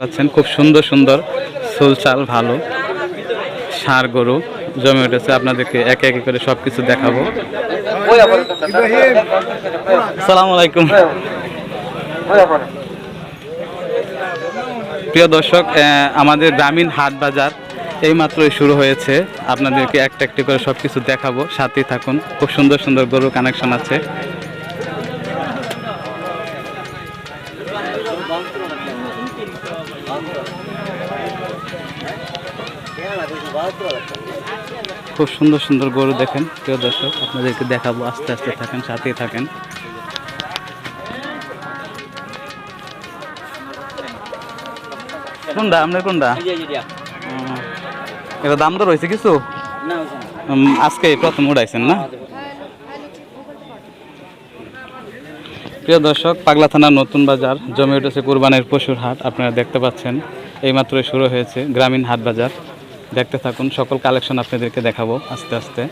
পাচ্ছেন। খুব সুন্দর সুন্দর সোল চাল ভালো। সার গরু, জমে উঠেছে, আপনাদেরকে একে একে করে সব কিছু দেখাবো। সালাম আলাইকুম। প্রিয় দর্শক আমাদের গ্রামীণ হাট বাজার এইমাত্রই শুরু হয়েছে। আপনাদেরকে একটা একটি করে সব কিছু দেখাবো। সাথেই থাকুন। খুব সুন্দর সুন্দর গরু কানেকশন আছে। খুব সুন্দর সুন্দর গরু দেখেন প্রিয় দর্শক আপনাদেরকে দেখাবো আস্তে আস্তে থাকেন সাথেই থাকেন। কোনটা? আপনার কোনটা? এটা দাম তো রয়েছে কিছু? আজকে প্রথম উড়াইছেন না? প্রিয় দর্শক পাগলা থানার নতুন বাজার জমে উঠেছে কুরবানের পশুর হাট আপনারা দেখতে পাচ্ছেন এইমাত্রই শুরু হয়েছে গ্রামীণ হাট বাজার। দেখতে থাকুন সকল কালেকশন আপনাদেরকে দেখাবো আস্তে আস্তে।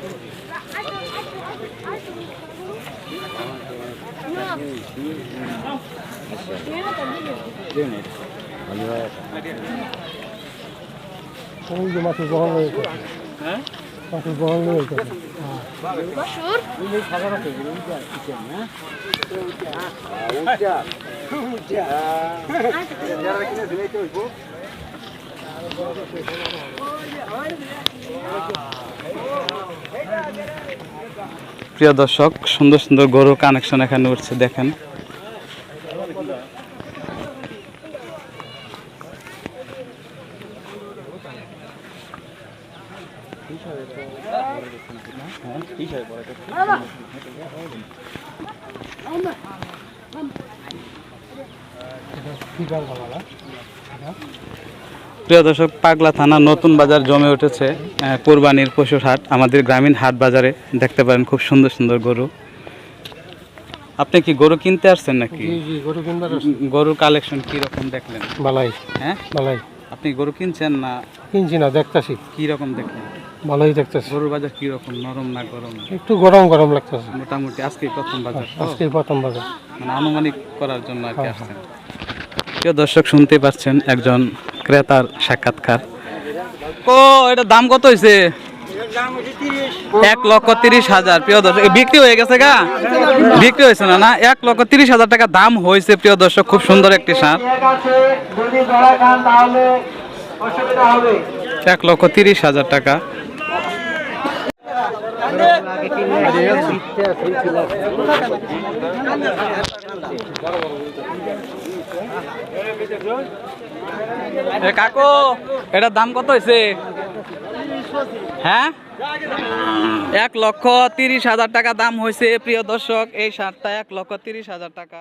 প্রিয় দর্শক সুন্দর সুন্দর গরুর কানেকশন এখানে উঠছে দেখেন ফিকার ভালো প্রিয় দর্শক পাগলা থানা নতুন বাজার জমে উঠেছে কোরবানির পশুর হাট। আমাদের গ্রামীণ হাট বাজারে দেখতে পারেন খুব সুন্দর সুন্দর গরু। আপনি কি গরু কিনতে আসছেন নাকি? গরু কিনবার গরুর কালেকশন কি রকম দেখলেন? ভালাই হ্যাঁ? ভালাই আপনি গরু কিনছেন না কিনছি না দেখতাছি। কি রকম দেখলেন? ভালোই দেখতেছি। গরুর বাজার কি রকম নরম না গরম? একটু গরম গরম লাগতেছে। মোটামুটি আজকে প্রথম বাজার আজকে প্রথম বাজার। মানে আনুমানিক করার জন্য আর কি আসছেন। প্রিয় দর্শক শুনতে পাচ্ছেন একজন ক্রেতার সাক্ষাৎকার। ও এটা দাম কত হয়েছে এক লক্ষ তিরিশ হাজার। প্রিয় দর্শক বিক্রি হয়ে গেছে গা? বিক্রি হয়েছে না না? এক লক্ষ তিরিশ হাজার টাকা দাম হয়েছে প্রিয় দর্শক খুব সুন্দর একটি সার। এক লক্ষ তিরিশ হাজার টাকা। কাকু, এটার দাম কত হয়েছে হ্যাঁ? এক লক্ষ তিরিশ হাজার টাকা দাম হয়েছে প্রিয় দর্শক, এই শার্টটা এক লক্ষ তিরিশ হাজার টাকা।